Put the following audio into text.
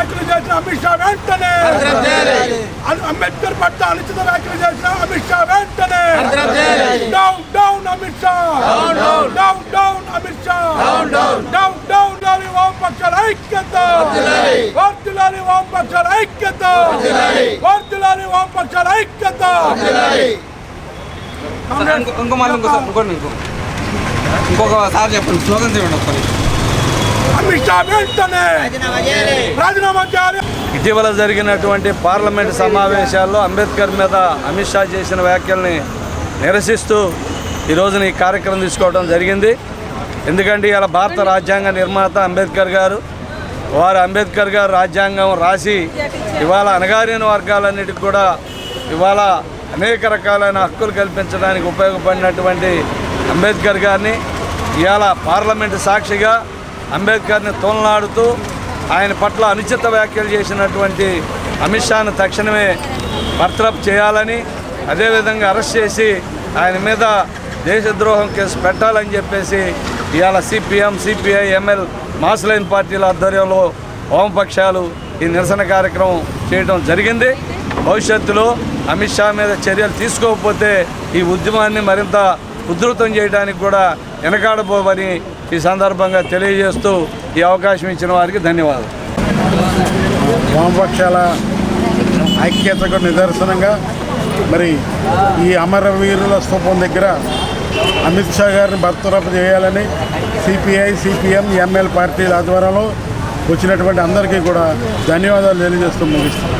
వెంటనే. అన్- అంబేద్కర్ పట్ల అనుచిత వ్యాఖ్యలు చేసిన అమిత్ షా వెంటనే. Down down Amit Shah. Down down Amit Shah. Down down లాలి వామపక్షాల ఐక్యత. వర్తిలాలి వామపక్షాల ఐక్యత. వర్తిలాలి వామపక్షాల ఐక్యత. ఇంకో ఇంకో ఇంకోసారి ఇంకోటి ఇంకో ఇంకొక సార్ చెప్పండి. స్లోగన్ చెప్పండి ఒకసారి. అమిత్ షా వెంటనే! రాజీనామా చేయాలి! ఇటీవల జరిగినటువంటి పార్లమెంట్ సమావేశాల్లో అంబేద్కర్ మీద అమిత్ షా చేసిన వ్యాఖ్యల్ని నిరసిస్తూ ఈ రోజున ఈ కార్యక్రమం తీసుకోవడం జరిగింది. ఎందుకంటే ఇలా భారత రాజ్యాంగ నిర్మాత అంబేద్కర్ గారు వారు అంబేద్కర్ గారు రాజ్యాంగం రాసి ఇవాళ అణగారిన వర్గాలన్నిటికి కూడా ఇవాళ అనేక రకాలైన హక్కులు కల్పించడానికి ఉపయోగపడినటువంటి అంబేద్కర్ గారిని ఇవాళ పార్లమెంటు సాక్షిగా అంబేద్కర్ని తోలనాడుతూ ఆయన పట్ల అనుచిత వ్యాఖ్యలు చేసినటువంటి అమిత్ షాను తక్షణమే బర్తరఫ్ చేయాలని అదేవిధంగా అరెస్ట్ చేసి ఆయన మీద దేశద్రోహం కేసు పెట్టాలని చెప్పేసి ఇవాళ సిపిఎం సిపిఐ ఎంఎల్ మాస్లైన్ పార్టీల ఆధ్వర్యంలో వామపక్షాలు ఈ నిరసన కార్యక్రమం చేయడం జరిగింది. భవిష్యత్తులో అమిత్ షా మీద చర్యలు తీసుకోకపోతే ఈ ఉద్యమాన్ని మరింత ఉధృతం చేయడానికి కూడా వెనకాడబోవని ఈ సందర్భంగా తెలియజేస్తూ ఈ అవకాశం ఇచ్చిన వారికి ధన్యవాదాలు. వామపక్షాల ఐక్యతకు నిదర్శనంగా మరి ఈ అమరవీరుల స్థూపం దగ్గర అమిత్ షా గారిని బర్తరఫ్ చేయాలని సిపిఐ సిపిఎం ఎంఎల్ పార్టీల ఆధ్వర్యంలో వచ్చినటువంటి అందరికీ కూడా ధన్యవాదాలు తెలియజేస్తూ ముగిస్తాం